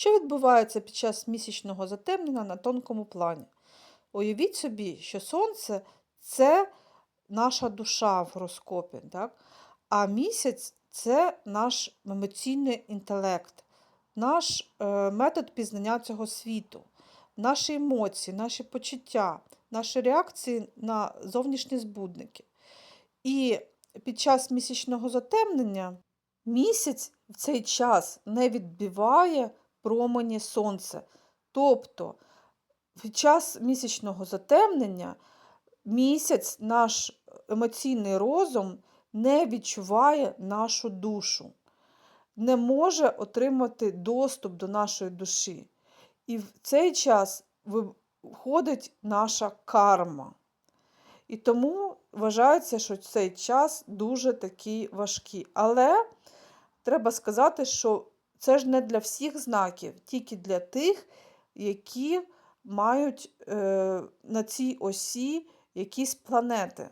Що відбувається під час місячного затемнення на тонкому плані? Уявіть собі, що Сонце це наша душа в гороскопі, так? а місяць це наш емоційний інтелект, наш е, метод пізнання цього світу, наші емоції, наші почуття, наші реакції на зовнішні збудники. І під час місячного затемнення місяць в цей час не відбиває промені сонця. Тобто під час місячного затемнення місяць, наш емоційний розум не відчуває нашу душу, не може отримати доступ до нашої душі. І в цей час ви- входить наша карма. І тому вважається, що цей час дуже такий важкий. Але треба сказати, що це ж не для всіх знаків, тільки для тих, які мають е, на цій осі якісь планети.